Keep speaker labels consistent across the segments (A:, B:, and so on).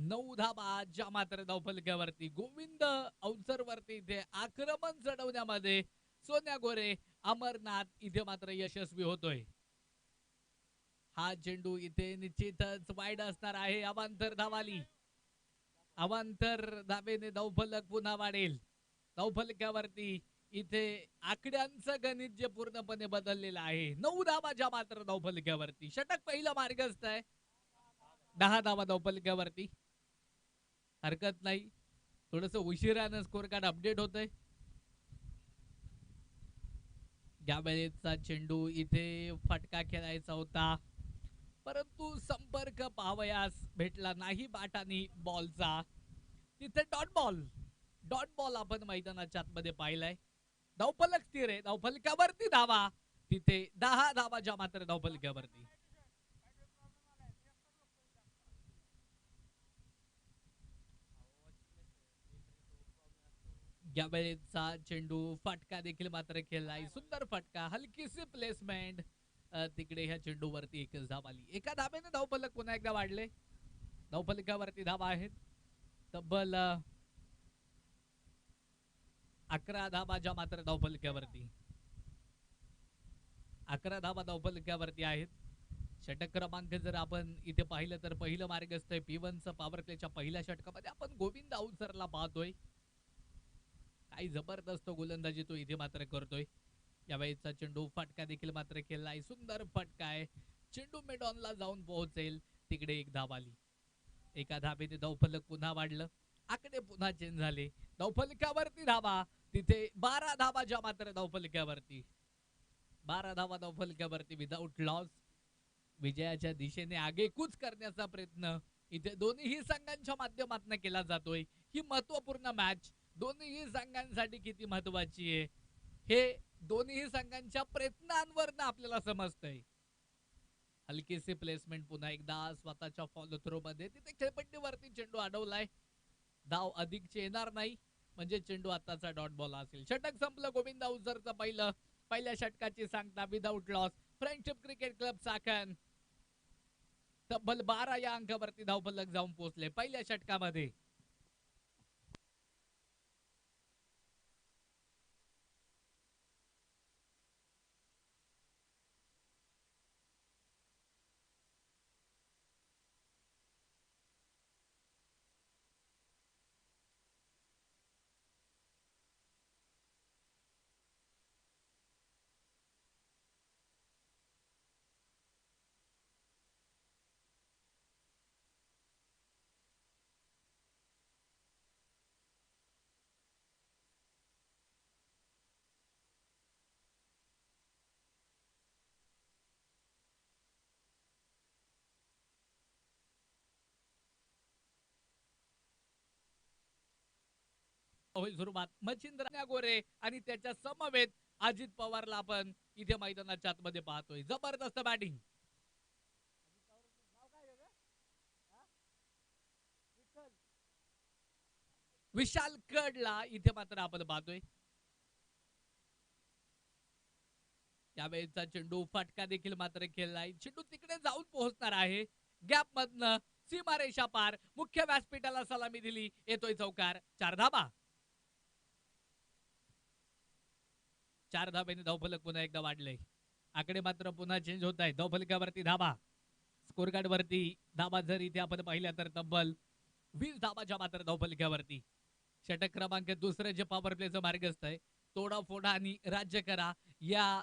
A: नऊ धाबा ज्या मात्र धावफलक्यावरती गोविंद अवसर वरती इथे आक्रमण चढवण्यामध्ये सोन्या गोरे अमरनाथ इथे मात्र यशस्वी होतोय. हा चेंडू इथे निश्चितच वाईड असणार आहे अवांतर धावाली. अवांतर धाबेने धावफलक पुन्हा वाढेल. धावफलक्यावरती इथे आकड्यांचं गणित जे पूर्णपणे बदललेलं आहे. नऊ धावा ज्या मात्र धावफलक्यावरती. षटक पहिलं मार्गस्थ आहे. दहा धावा धावफलक्यावरती. हरकत नाही. थोडस उशिरानं स्कोर कार्ड अपडेट होतंय. या वेळेचा चेंडू इथे फटका खेळायचा होता. परंतु संपर्क पावयास भेटला नाही बाटानी बॉलचा. तिथे डॉट बॉल डॉट बॉल आपण मैदानाच्या आतमध्ये पाहिलाय. धावफलक ती रे धावफलकावरती धावा. तिथे दहा धावा ज्या मात्र धावफलकावरती यावेळेचा चेंडू फटका देखील मात्र खेळलाय सुंदर फटका हलकीसी प्लेसमेंट तिकडे ह्या चेंडूवरती एकच धाव आली. एका धाब्याने धावफलक पुन्हा एकदा वाढले. धावफलकावरती धावा आहेत. तब्बल अकरा धाबा ज्या मात्र धावफलक्यावरती अकरा धाबा धावफलक्यावरती आहेत. षटक क्रमांक जर आपण इथे पाहिलं तर पहिलं मार्गस्थ पी वनचं पॉवर प्लेच्या पहिल्या षटकामध्ये आपण गोविंद अवसरला पाहतोय. काही जबरदस्त गोलंदाजी तो इथे मात्र करतोय. यावेळेचा चेंडू फटका देखील मात्र केलाय सुंदर फटका आहे. चेंडू मेडॉनला जाऊन पोहोचेल. तिकडे एक धाव आली एका धाबेने धावफलक पुन्हा वाढलं. आकडे पुन्हा चेंज झाले. धावफलकावरती धावा. तिथे बारा धावा ज्या मात्र दौफलक्यावरती बारा धावा धावफलकावरती विदाऊट लॉस विजयाच्या दिशेने आगेकूच करण्याचा प्रयत्न. इथे दोन्हीही संघांच्या माध्यमातून केला जातोय. ही महत्त्वपूर्ण मॅच दोन्ही संघांसाठी किती महत्वाची आहे? हे दोन्ही संघांच्या प्रयत्नांवर आपल्याला समजतंय. हलकीचे प्लेसमेंट पुन्हा एकदा स्वतःच्या फॉलो थ्रो मध्ये. तिथे खेळपट्टीवरती चेंडू अडवलाय. धाव अधिकचे येणार नाही. म्हणजे चेंडू आताचा डॉट बॉल असेल. षटक संपलं गोविंद अवसरचं पहिलं. पहिल्या षटकाची सांगता without loss friendship cricket club Chakan तब्बल बारा या अंकावरती धावफलक जाऊन पोहोचले. पहिल्या षटकामध्ये. होईल सुरुवात मच्छिंद्र गोरे आणि त्याच्या समवेत अजित पवारला आपण इथे मैदानाच्या आतमध्ये पाहतोय. जबरदस्त बॅटिंग विशाल कडला इथे मात्र आपण पाहतोय. त्यावेळेचा चेंडू फटका देखील मात्र खेळलाय चेंडू तिकडे जाऊन पोहोचणार आहे. गॅप मधनं सीमारेषा पार. मुख्य व्यासपीठाला सलामी दिली. येतोय चौकार. चार धाबा. चार धाब्याने धावफलक पुन्हा एकदा वाढले आकडे मात्र पुन्हा चेंज होत आहे धावफलकावरती धाबा स्कोर वरती धाबा जर इथे आपण पाहिल्या तर तब्बल वीस धाबाच्या मात्र धावफलक्यावरती षटक क्रमांक दुसरं जे पॉवर प्लेचं मार्गस्थ आहे तोडा फोडा आणि राज्य करा. या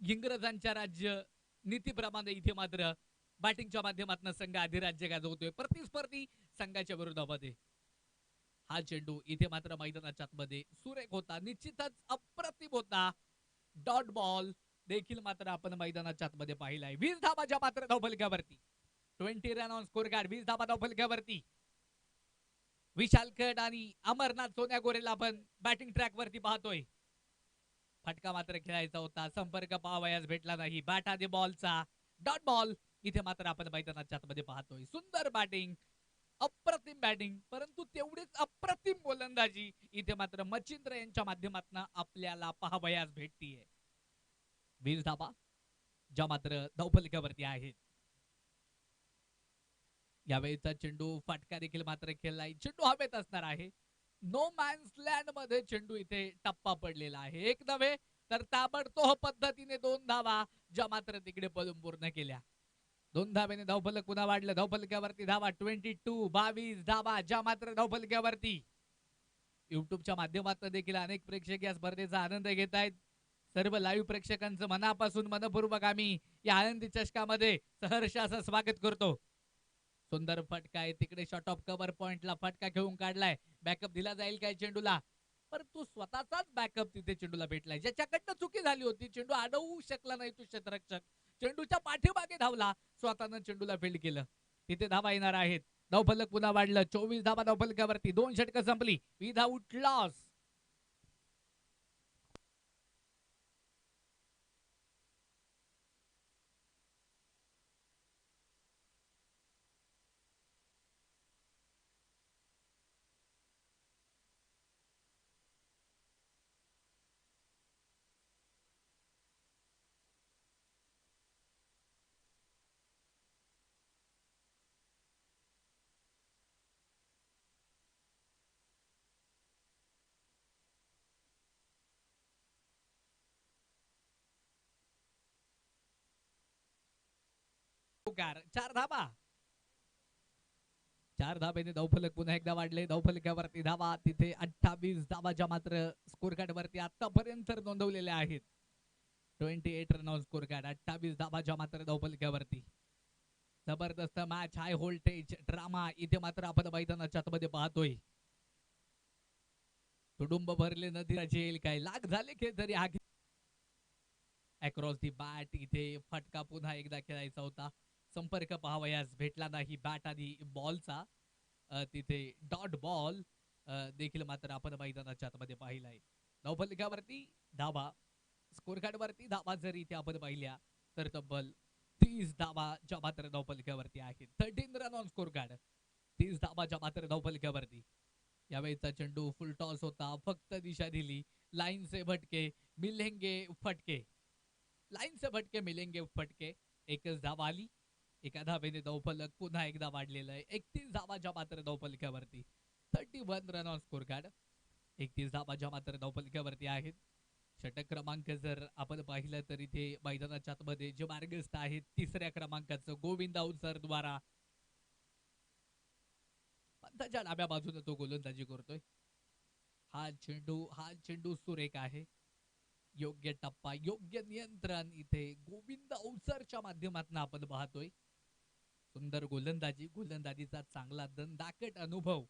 A: इंग्रजांच्या राज्य नीतीप्रमाणे इथे मात्र बॅटिंगच्या माध्यमातून संघ अधिराज्य गाजवतोय. प्रतिस्पर्धी संघाच्या विरोधामध्ये. हा चेंडू इथे मात्र मैदानाच्या आतमध्ये सुरेख होता. निश्चितच अप्रतिम होता. डॉट बॉल देखील मात्र आपण मैदानाच्या आतमध्ये पाहिलाय. वीस धाबाच्या मात्र धावफलक्यावरती. Twenty run on score card वीस धाबा धावफलक्यावरती. विशाल कट आणि अमरनाथ सोन्या गोरेला आपण बॅटिंग ट्रॅक वरती पाहतोय. फटका मात्र खेळायचा होता. संपर्क पाहावयास भेटला नाही. बॅट आधी बॉलचा डॉट बॉल इथे मात्र आपण मैदानाच्या आतमध्ये पाहतोय. सुंदर बॅटिंग अप्रतिम बॅटिंग परंतु तेवढीच अप्रतिम गोलंदाजी इथे मात्र मच्छिंद्र यांच्या माध्यमातून आपल्याला पाहावयास भेटतीये. वीर धाबा ज्या मात्र धावफलकावरती आहेत. यावेळीचा चेंडू फाटका देखील मात्र खेळलाय. चेंडू हवेत असणार आहे. नो मॅन्स लँडमध्ये चेंडू इथे टप्पा पडलेला आहे. एक नव्हे तर ताबडतोब पद्धतीने दोन धावा ज्या मात्र तिकडे पळून पूर्ण केल्या. दोन धाबेने धावफलक पुन्हा वाढलं. धावफलक्यावरती धावा. ट्वेंटी टू बावीस धावा. ज्या मात्र धावफलक्यावरती. युट्यूबच्या माध्यमातून देखील अनेक प्रेक्षक या स्पर्धेचा आनंद घेत आहेत. सर्व लाईव्ह प्रेक्षकांचं मनापासून मनपूर्वक आम्ही या आनंदी चषकामध्ये सहर्ष असं स्वागत करतो. सुंदर फटका आहे. तिकडे शॉर्ट ऑफ कव्हर पॉइंटला फटका घेऊन काढलाय. बॅकअप दिला जाईल काय चेंडूला? परंतु स्वतःचाच बॅकअप तिथे चेंडूला भेटलाय. ज्याच्याकडनं चुकी झाली होती चेंडू अडवू शकला नाही तो क्षेत्ररक्षक चेंडूच्या पाठीमागे धावला. स्वतःनं चेंडूला फील्ड केलं. तिथे धावा येणार आहेत. धावफलक पुन्हा वाढलं. चोवीस धावा धावफलकावरती दोन षटकं संपली. विधाऊट लॉस चार धाबा. चार धाबेने धावफलक पुन्हा एकदा वाढले. धावफलकावरती धावा. तिथे अठ्ठावीस धावाच्या मात्र स्कोर कार्ड वरती आतापर्यंत नोंदवलेल्या आहेत. Twenty eight run on score card अठ्ठावीस धावाच्या मात्र धावफलकावरती. जबरदस्त मॅच हाय व्होल्टेज ड्रामा इथे मात्र आपण मैदानाच्या आतमध्ये पाहतोय. तुडुंब भरले नदीला येईल काय? लाग झाले खेळ तरी हा अक्रॉस दी बॅट इथे फटका पुन्हा एकदा खेळायचा होता. संपर्क पाहावयास भेटला नाही बॅट आणि बॉलचा. तिथे डॉट बॉल देखील मात्र आपण मैदानाच्या आतमध्ये पाहिलाय. नवफलिकावरती धावा. स्कोर कार्डवरती धावा जर इथे आपण पाहिल्या तर तब्बल तीस धावा ज्या मात्र नवफलिकावरती आहेत. Thirteen run on score card तीस धावा ज्या मात्र नवफलिकावरती. यावेळीचा चेंडू फुल टॉस होता. फक्त दिशा दिली. लाईनचे भटके मिलेंगे फटके. लाईनचे भटके मिलेंगे फटके. एकच धाबा आली. एका धावेने धावफलक पुन्हा एकदा वाढलेलं आहे. एकतीस धाबाच्या मात्र धावफलकावरती thirty one run on score card एकतीस धाबाच्या मात्र धावफलकावरती आहेत. षटक क्रमांक जर आपण पाहिलं तर इथे मैदानाच्या आतमध्ये जे मार्गस्थ आहेत तिसऱ्या क्रमांकाचं गोविंद सर द्वारा. पंथाच्या डाव्या बाजूने तो गोलंदाजी करतोय. हा चेंडू हा चेंडू सुरेख आहे. योग्य टप्पा योग्य नियंत्रण इथे गोविंद औसरच्या माध्यमातून आपण पाहतोय. सुंदर गोलंदाजी. गोलंदाजीचा चांगला दंदाकट अनुभव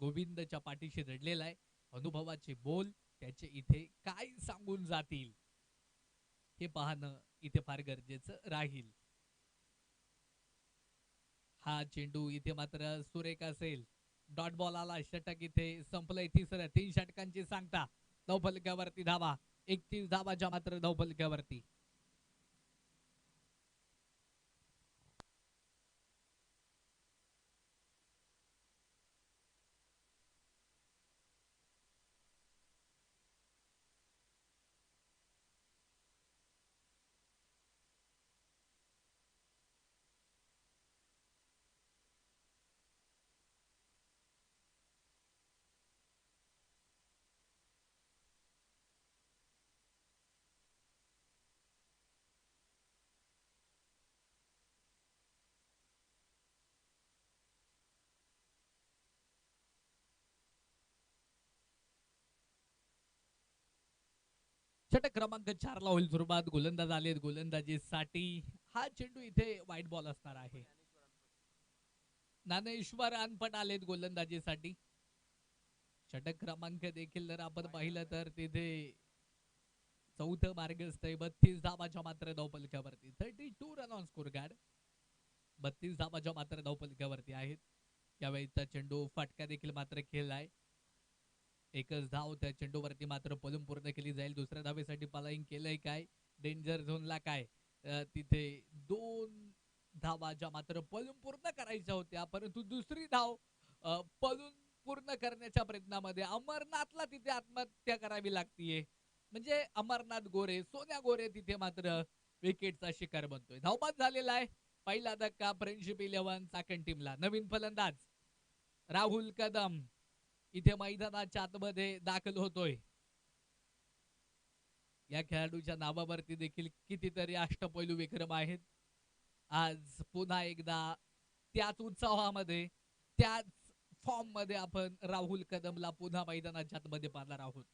A: गोविंदच्या पाठीशी रडलेला आहे. अनुभवाचे बोल त्याचे इथे काय सांगून जातील? हे पाहणं इथे फार गरजेचं राहील. हा चेंडू इथे मात्र सुरेख असेल. डॉट बॉल आला षटक इथे संपलंय. तिसरं तीन षटकांची सांगता. धावफलकावरती धावा. एकतीस धावाच्या मात्र धावफलकावरती षटक क्रमांक चार ला होईल सुरुवात. गोलंदाज आलेत. गोलंदाजीसाठी हा चेंडू इथे वाईट बॉल असणार आहे. ज्ञानेश्वर अनपट आलेत गोलंदाजीसाठी षटक क्रमांक देखील जर आपण पाहिलं तर तिथे चौथं मार्गस्थ आहे बत्तीस धावाच्या मात्र धावपलक्यावरती thirty two run on score card बत्तीस धावाच्या मात्र धावपलक्यावरती आहेत. यावेळीचा चेंडू फटका देखील मात्र खेळलाय. एकच धाव त्या चेंडूवरती मात्र पलून पूर्ण केली जाईल. दुसऱ्या धावेसाठी पलाईन केलंय काय? डेंजर झोनला काय? तिथे दोन धावा ज्या मात्र पलून पूर्ण करायच्या होत्या परंतु दुसरी धाव अं, पलून पूर्ण करण्याच्या प्रयत्नामध्ये अमरनाथला तिथे आत्महत्या करावी लागतीये. म्हणजे अमरनाथ गोरे सोन्या गोरे तिथे मात्र विकेटचा शिकार बनतोय. धावबाद झालेला आहे. पहिला धक्का फ्रेंडशिप इलेव्हन सेकंड टीमला. नवीन फलंदाज राहुल कदम. इथे मैदानाच्या आतमध्ये दाखल होतोय. या खेळाडूच्या नावावरती देखील कितीतरी अष्टपैलू विक्रम आहेत. आज पुन्हा एकदा त्याच उत्साहामध्ये त्याच फॉर्ममध्ये आपण राहुल कदमला पुन्हा मैदानाच्या आतमध्ये पाहणार आहोत.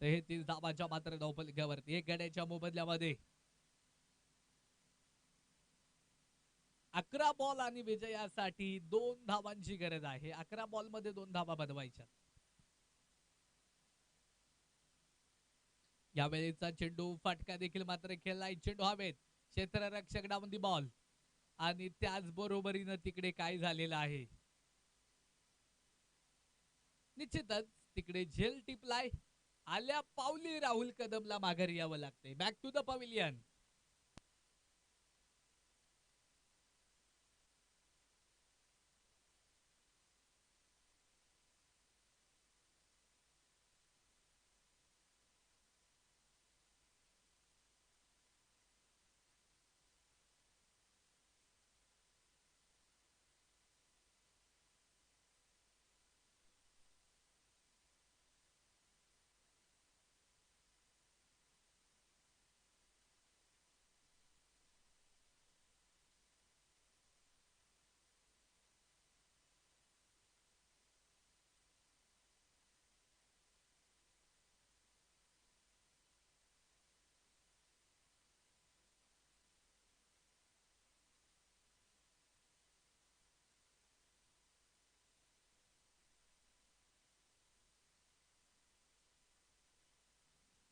A: तर हे तीन धावाच्या मात्र धावपलक्यावरती एक गड्याच्या मोबदल्यामध्ये अकरा बॉल आणि विजयासाठी दोन धावांची गरज आहे. अकरा बॉलमध्ये दोन धावा बनवायच्या. यावेळीचा चेंडू फटका देखील मात्र खेळलाय. चेंडू हवेत. क्षेत्ररक्षक डावंदी बॉल. आणि त्याच बरोबरीनं तिकडे काय झालेलं आहे? निश्चितच तिकडे झेल टिपलाय. आल्या पावली राहुल कदमला माघारी यावं लागतंय. बॅक टू द पविलियन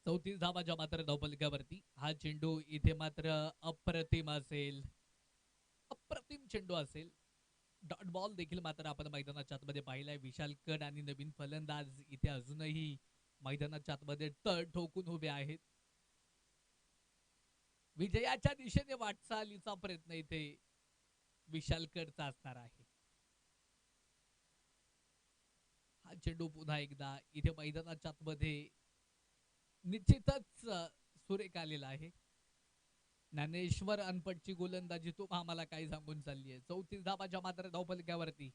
A: चौतीस धावाच्या मात्र धावपलक्यावरती हा चेंडू इथे मात्र अप्रतिम असेल. अप्रतिम चेंडू असेल. डॉट बॉल देखील मात्र आपण मैदानाच्या आतमध्ये पाहिलाय. विशाल कड आणि नवीन फलंदाज इथे अजूनही मैदानाच्या आतमध्ये तळ ठोकून उभे आहेत. विजयाच्या दिशेने वाटचालीचा प्रयत्न इथे विशाल कडचा असणार आहे. हा चेंडू पुन्हा एकदा इथे मैदानाच्या आतमध्ये निश्चितच सुरेख आलेला आहे. ज्ञानेश्वर अनपटची गोलंदाजी तू आम्हाला काय सांगून चालली आहे. चौतीस धाबाच्या मात्र धावफलक्यावरती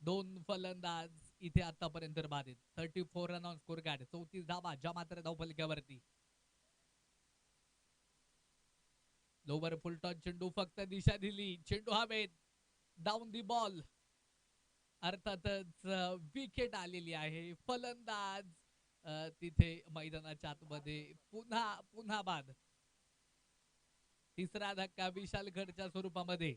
A: दोन फलंदाज इथे आतापर्यंत बाधित thirty four run on score card चौतीस धाबा ज्या मात्र धावफलक्यावरती लोवर फुलटॉन चेंडू फक्त दिशा दिली. चेंडू हवेत. डाऊन दी बॉल अर्थातच विकेट आलेली आहे. फलंदाज तिथे मैदानाच्या आतमध्ये पुन्हा पुन्हा बाद. तिसरा धक्का विशालगडच्या स्वरूपामध्ये.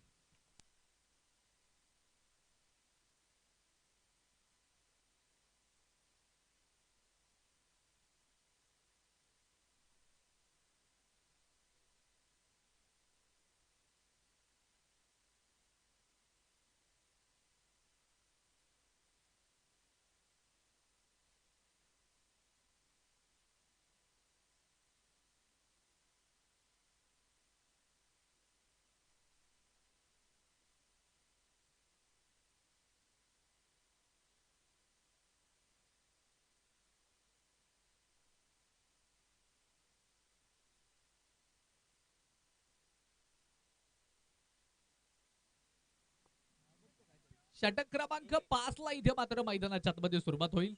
A: षटक क्रमांक पाच ला इथे मात्र मैदानाच्या आतमध्ये सुरुवात होईल.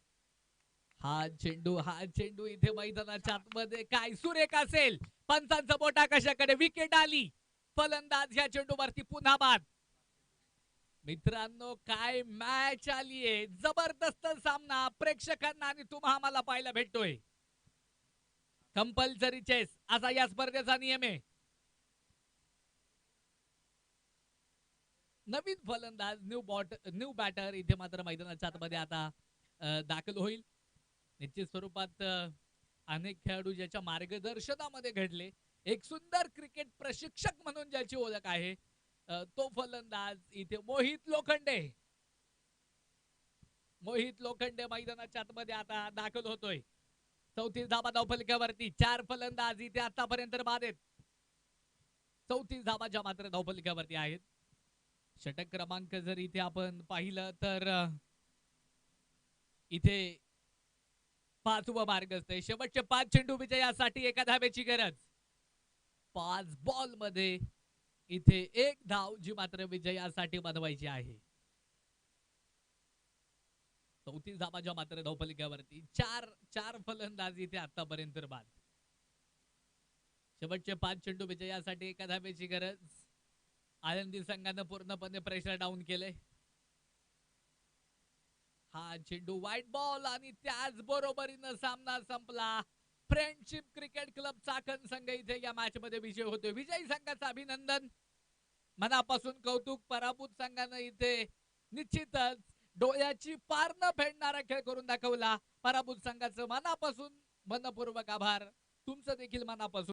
A: हा चेंडू हा चेंडू इथे मैदानाच्या आतमध्ये. काय सुरेख असेल. पंचांचा बोट आकाशाकडे विकेट आली. फलंदाज या चेंडूवरती पुन्हा बाद. मित्रांनो काय मॅच आलीये जबरदस्त सामना प्रेक्षकांना आणि तुम्हा आम्हाला पाहायला भेटतोय. कंपल्सरी चेस असा या स्पर्धेचा नियम आहे. नवीन फलंदाज न्यू बॉट न्यू बॅटर इथे मात्र मैदानाच्या आतमध्ये आता दाखल होईल. निश्चित स्वरूपात अनेक खेळाडू ज्याच्या मार्गदर्शनामध्ये घडले. एक सुंदर क्रिकेट प्रशिक्षक म्हणून ज्याची ओळख आहे तो फलंदाज इथे मोहित लोखंडे. मोहित लोखंडे मैदानाच्या आतमध्ये आता दाखल होतोय. चौतीस धाबा धावफलक्यावरती चार फलंदाज इथे आतापर्यंत बाद आहेत. चौतीस धाबाच्या मात्र धावफलक्यावरती आहेत. षटक क्रमांक जर इथे आपण पाहिलं तर इथे इथे व मार्ग असते शेवटचे पाच चेंडू विजयासाठी एका धाब्याची गरज. पाच बॉलमध्ये इथे एक धाव जी मात्र विजयासाठी बनवायची आहे. चौतीस धावाच्या मात्र धावफलकावरती चार चार फलंदाज इथे आतापर्यंत बाद. शेवटचे पाच चेंडू विजयासाठी एका धाब्याची गरज. आनंदी संघानं पूर्णपणे प्रेशर डाऊन केले हा चेंडू व्हाईट बॉल आणि त्याच बरोबरीनं सामना संपला. फ्रेंडशिप क्रिकेट क्लब चाकण संघ इथे या मॅच मध्ये विजय होतोय. विजयी संघाचं अभिनंदन. मनापासून कौतुक पराभूत संघानं इथे निश्चितच डोळ्याची पार न फेडणारा खेळ करून दाखवला. पराभूत संघाचं मनापासून मनपूर्वक आभार. तुमचं देखील मनापासून